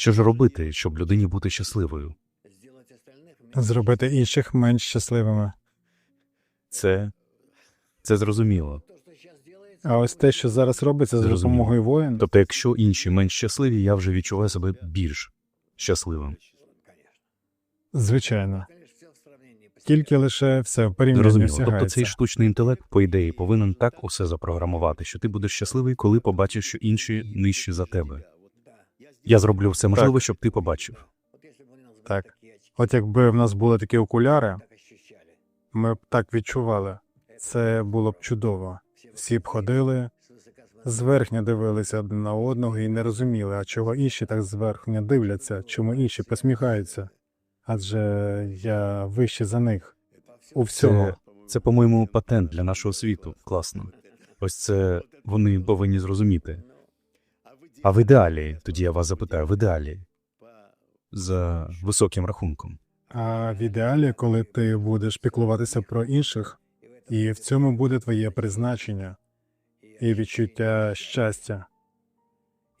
Що ж робити, щоб людині бути щасливою? Зробити інших менш щасливими. Це це зрозуміло. А ось те, що зараз робиться Зрозуміло. допомогою воїн, Тобто, якщо інші менш щасливі, я вже відчуваю себе більш щасливим. звичайно, тільки лише все в порівнянні Зрозуміло. Тобто цей штучний інтелект, по ідеї, повинен так усе запрограмувати, що ти будеш щасливий, коли побачиш, що інші нижчі за тебе. Я зроблю все можливе, щоб ти побачив. Так. От якби в нас були такі окуляри, ми б так відчували. Це було б чудово. Всі б ходили, зверхня дивилися один на одного і не розуміли, а чого інші так зверхня дивляться, чому інші посміхаються. Адже я вище за них. У всьому. Це, це, по-моєму, патент для нашого світу. Класно. Ось це вони повинні зрозуміти. А в ідеалі, тоді я вас запитаю, в ідеалі, за високим рахунком. А в ідеалі, коли ти будеш піклуватися про інших, і в цьому буде твоє призначення і відчуття щастя.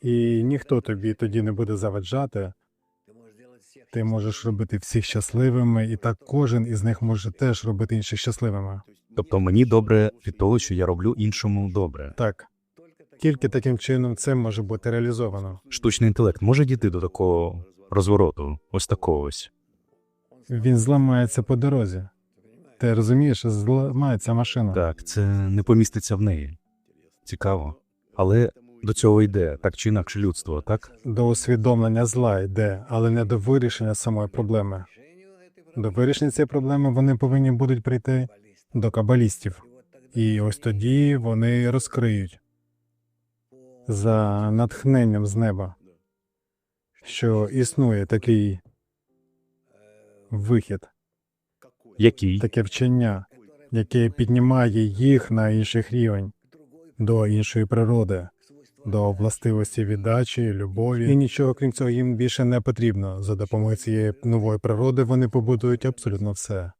І ніхто тобі тоді не буде заваджати. Ти можеш робити всіх щасливими, і так кожен із них може теж робити інших щасливими. Тобто мені добре від того, що я роблю іншому добре. Так. Тільки таким чином це може бути реалізовано. Штучний інтелект може дійти до такого розвороту, ось такого ось. Він зламається по дорозі. Ти розумієш, зламається машина. Так, це не поміститься в неї. Цікаво. Але до цього йде так чи інакше людство, так? До усвідомлення зла йде, але не до вирішення самої проблеми. До вирішення цієї проблеми вони повинні будуть прийти до кабалістів. І ось тоді вони розкриють за натхненням з неба, що існує такий вихід, Який? таке вчення, яке піднімає їх на інших рівень, до іншої природи, до властивості віддачі, любові. І нічого крім цього їм більше не потрібно. За допомогою цієї нової природи вони побудують абсолютно все.